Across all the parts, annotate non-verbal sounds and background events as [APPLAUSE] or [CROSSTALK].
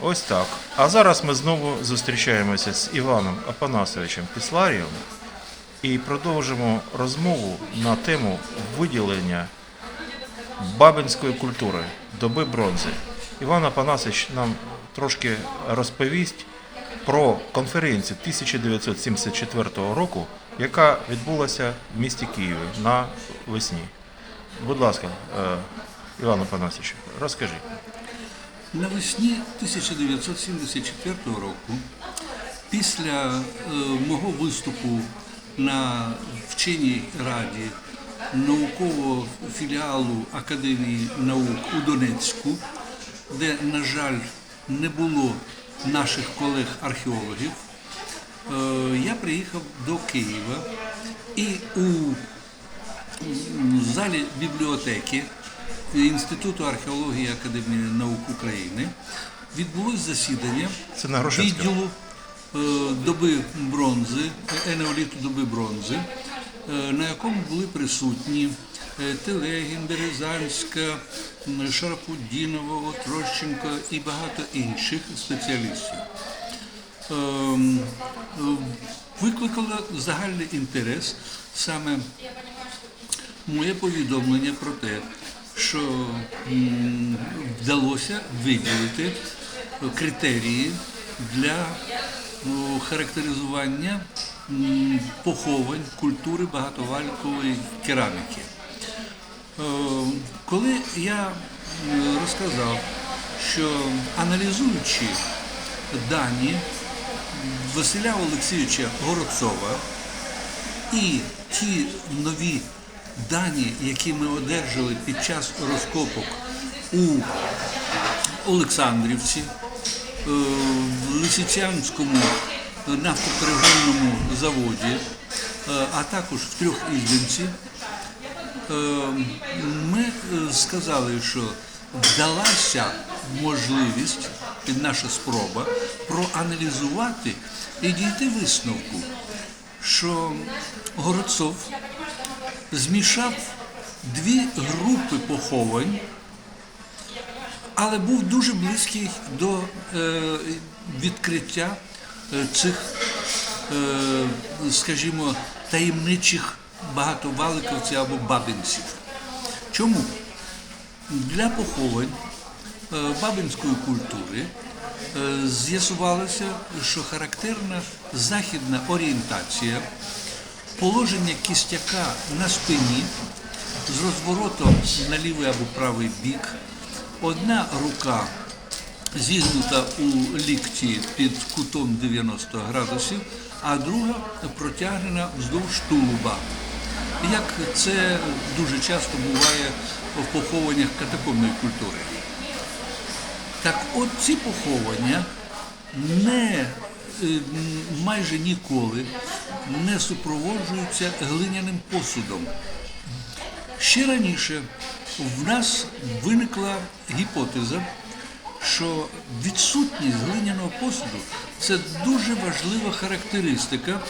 Ось так. А зараз ми знову зустрічаємося з Іваном Апанасовичем Післарієм і продовжимо розмову на тему виділення бабинської культури доби бронзи. Іван Апанасович нам трошки розповість про конференцію 1974 року, яка відбулася в місті Києві на весні. Будь ласка, е, Іван Апанасович, розкажіть. Навесні 1974 року, після е, мого виступу на вченій раді наукового філіалу Академії наук у Донецьку, де, на жаль, не було наших колег-археологів, е, я приїхав до Києва і у залі бібліотеки Інституту археології Академії наук України відбулось засідання Це на відділу е, доби бронзи, енеоліту доби бронзи, е, на якому були присутні е, Телегін, Березанська, Шарапудінова, Отрощенко і багато інших спеціалістів. Ем, Викликало загальний інтерес саме моє повідомлення про те, що вдалося виділити критерії для характеризування поховань культури багатовалькової кераміки. Е, Коли я розказав, що аналізуючи дані Василя Олексійовича Городцова, і ті нові дані, які ми одержали під час розкопок у Олександрівці, е, в Лисичанському нафтоперегонному заводі, е, а також в трьох ізбінці, е, ми сказали, що вдалася можливість, і наша спроба, проаналізувати і дійти висновку, що Городцов змішав дві групи поховань, але був дуже близький до е, відкриття е, цих, е, скажімо, таємничих багатоваликовців або бабинців. Чому? Для поховань бабинської культури з'ясувалося, що характерна західна орієнтація, положення кістяка на спині з розворотом на лівий або правий бік, одна рука зігнута у лікті під кутом 90 градусів, а друга протягнена вздовж тулуба. Як це дуже часто буває в похованнях катакомної культури. Так от ці поховання не е, майже ніколи не супроводжуються глиняним посудом. Ще раніше в нас виникла гіпотеза, що відсутність глиняного посуду це дуже важлива характеристика,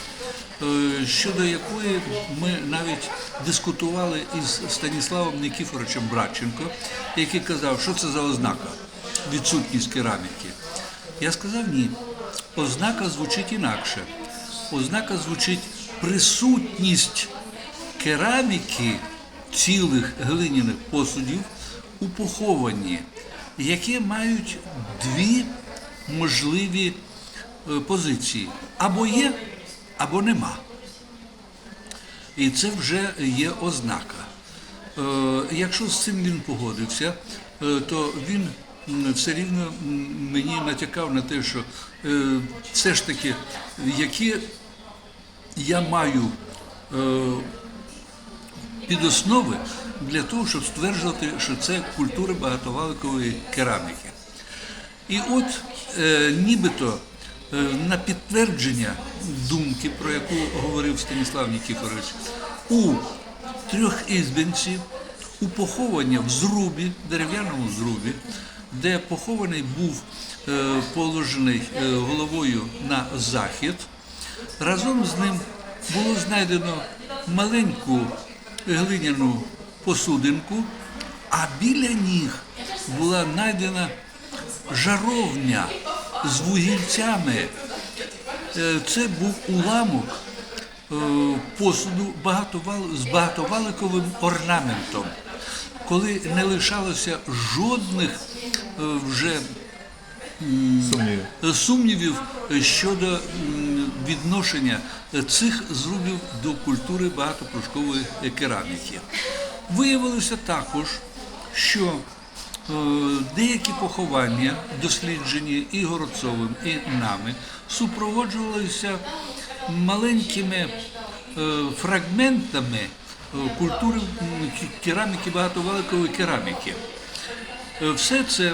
е, щодо якої ми навіть дискутували із Станіславом Никіфоровичем Братченко, який казав, що це за ознака відсутність кераміки. Я сказав ні. Ознака звучить інакше. Ознака звучить присутність кераміки цілих глиняних посудів у похованні, які мають дві можливі е, позиції: або є, або нема. І це вже є ознака. Е, Якщо з цим він погодився, е, то він все рівно мені натякав на те, що все ж таки, які я маю е, підоснови для того, щоб стверджувати, що це культура багатоваликової кераміки. І от е, нібито е, на підтвердження думки, про яку говорив Станіслав Нікіфорович, у трьохізбинці, у поховання в зрубі, дерев'яному зрубі, де похований був е, положений е, головою на захід, разом з ним було знайдено маленьку глиняну посудинку, а біля ніг була знайдена жаровня з вугільцями. Е, Це був уламок е, посуду з багатоваликовим орнаментом, коли не лишалося жодних е, вже Сумнівів. щодо відношення цих зрубів до культури багатопрошкової кераміки. Виявилося також, що е, деякі поховання, досліджені і Городцовим, і нами, супроводжувалися маленькими е, фрагментами е, культури кераміки, багатоваликової кераміки. Е, Все це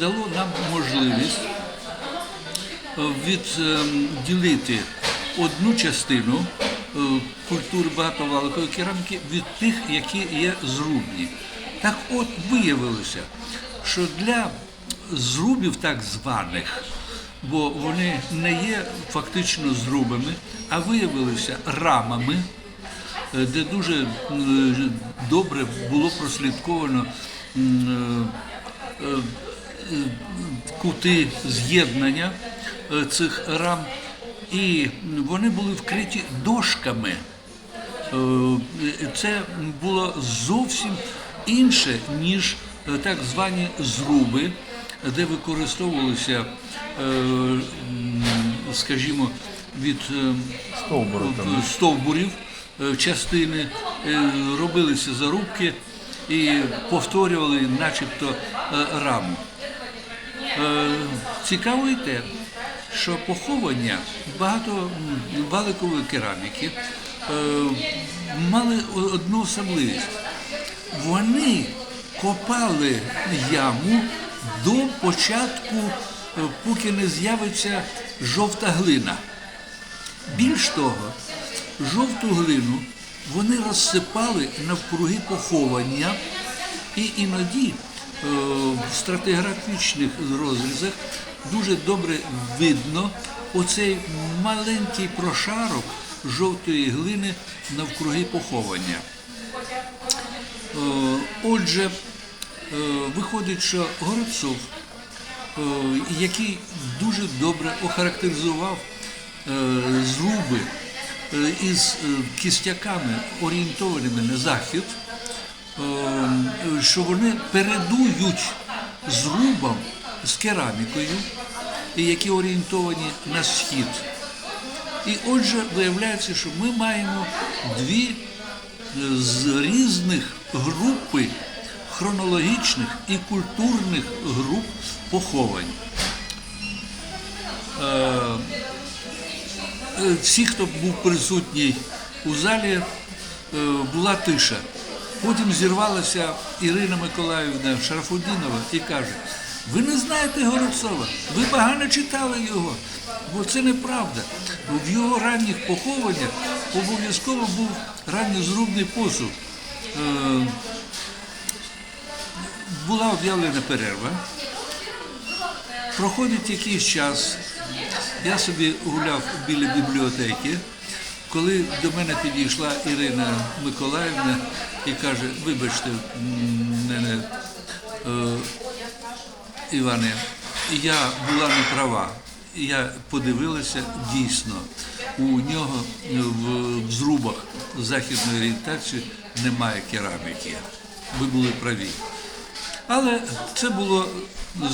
дало нам можливість е, відділити одну частину е, культури багатоваликової кераміки від тих, які є зрубні. Так от виявилося, що для зрубів так званих, бо вони не є фактично зрубами, а виявилися рамами, е, де дуже добре було прослідковано е, кути з'єднання цих рам, і вони були вкриті дошками. Е, Це було зовсім інше, ніж е, так звані зруби, де використовувалися, е, скажімо, від е, стовбурів е, частини, е, робилися зарубки і повторювали начебто е, раму. Е, Цікаво і те, що поховання багато м, валикової кераміки е, мали одну особливість. Вони копали яму до початку, е, поки не з'явиться жовта глина. Більш того, жовту глину вони розсипали навкруги поховання, і іноді в стратиграфічних розрізах дуже добре видно оцей маленький прошарок жовтої глини навкруги поховання. Е, Отже, е, виходить, що Городцов, е, який дуже добре охарактеризував е, зруби е, із е, кістяками, орієнтованими на захід, е, що вони передують зрубам з керамікою, які орієнтовані на схід. І отже, виявляється, що ми маємо дві е, з різних групи хронологічних і культурних груп поховань. Е, е, Всі, хто був присутній у залі, е, була тиша. Потім зірвалася Ірина Миколаївна Шарафудінова і каже: ви не знаєте Городцова, ви погано читали його, бо це неправда. В його ранніх похованнях обов'язково був ранньозрубний посуд. Е, Була об'явлена перерва. Проходить якийсь час, я собі гуляв біля бібліотеки, коли до мене підійшла Ірина Миколаївна і каже, вибачте мене, е, Іване, я була не права. Я подивилася дійсно, у нього в, в зрубах західної орієнтації немає кераміки. Ви були праві. Але це було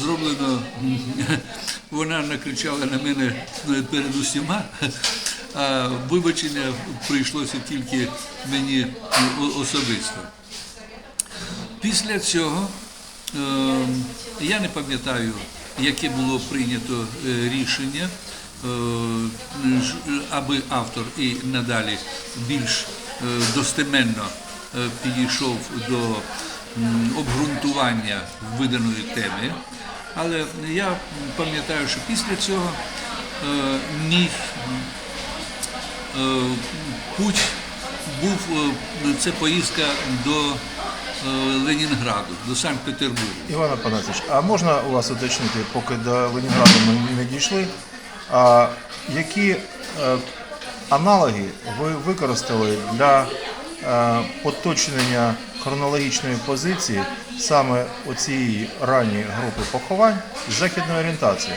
зроблено, [LAUGHS] вона накричала на мене перед усіма, а вибачення прийшлося тільки мені особисто. Після цього е, я не пам'ятаю, яке було прийнято е, рішення, е, аби автор і надалі більш е, достеменно підійшов до обґрунтування виданої теми. Але я пам'ятаю, що після цього мій путь був е, це поїздка до е, Ленінграду, до Санкт-Петербургу. Іван Апанасович, а можна у вас уточнити, поки до Ленінграду ми не дійшли, а які е, аналоги ви використали для е, поточнення хронологічної позиції саме оцієї ранньої групи поховань з західної орієнтації.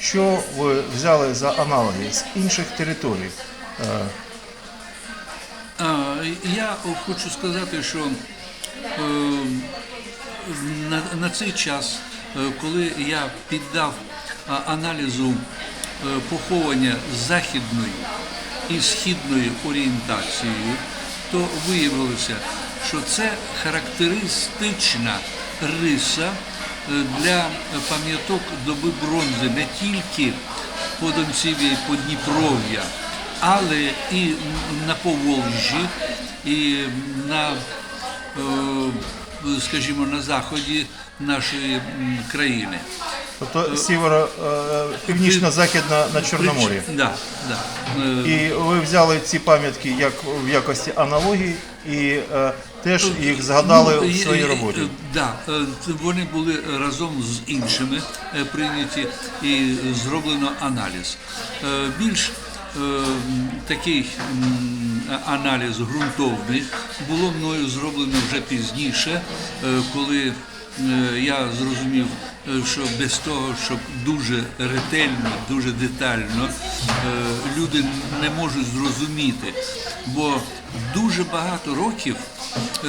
Що ви взяли за аналоги з інших територій? Я хочу сказати, що е, на, цей час, е, коли я піддав аналізу е, поховання західної і східної орієнтацією, то виявилося, що це характеристична риса для пам'яток доби бронзи не тільки по Донців'я і по Дніпров'я, але і на Поволжі, і на, е, скажімо, на заході нашої країни. Тобто сіверо, е, північно-західна на Чорномор'ї. Да, да. Е, І ви взяли ці пам'ятки як в якості аналогії і е, теж їх згадали Ну, в своїй е, роботі. е, Да, е, вони були разом з іншими е, прийняті і зроблено аналіз. Е, Більш е, такий аналіз ґрунтовний було мною зроблено вже пізніше, е, коли е, я зрозумів, е, що без того, щоб дуже ретельно, дуже детально е, люди не можуть зрозуміти, бо дуже багато років е,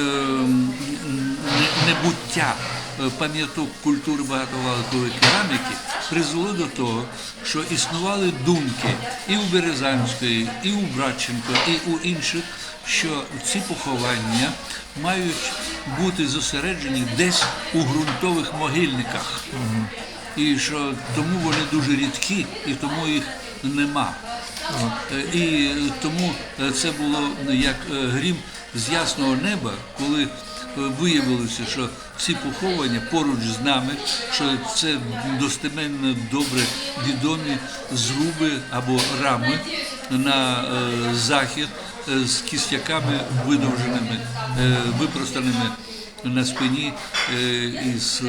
небуття е, пам'яток культури багатовалкової кераміки призвело до того, що існували думки і у Березанської, і у Братченко, і у інших, що ці поховання мають бути зосереджені десь у ґрунтових могильниках. І що тому вони дуже рідкі, і тому їх нема. Е, І тому е, це було як е, грім з ясного неба, коли е, виявилося, що ці поховання поруч з нами, що це достеменно добре відомі зруби або рами на е, захід е, з кістяками видовженими, випростаними на спині і з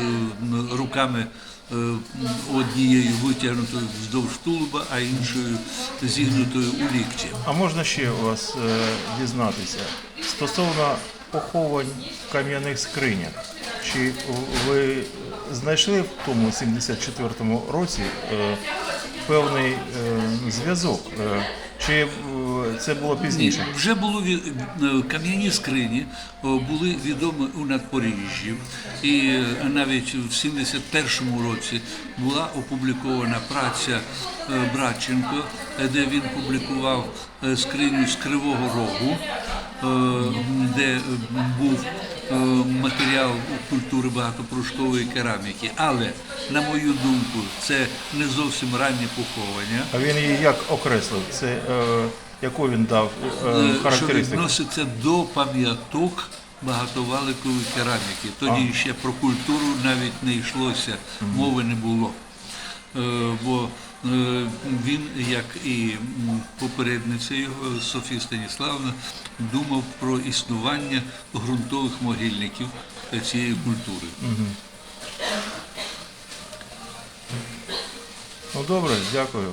руками однією витягнутою вздовж тулуба, а іншою зігнутою у лікті. А можна ще у вас дізнатися стосовно поховань в кам'яних скринях. Чи ви знайшли в тому 74-му році е, певний е, зв'язок? Е, чи це було Ні, пізніше? вже було ві- е, кам'яні скрині були відомі у надпоріжжі, і е, навіть в 71-му році була опублікована праця е, Братченко, де він публікував скриню з Кривого Рогу, де був матеріал культури багатопрушкової кераміки. Але, на мою думку, це не зовсім раннє поховання. А він її як окреслив? Це е, яку він дав е, Е, що відноситься до пам'яток багатоваликової кераміки. Тоді ще про культуру навіть не йшлося, мови не було. Е, Бо він, як і попередниця його Софія Станіславна, думав про існування ґрунтових могильників цієї культури. Ну добре, дякую.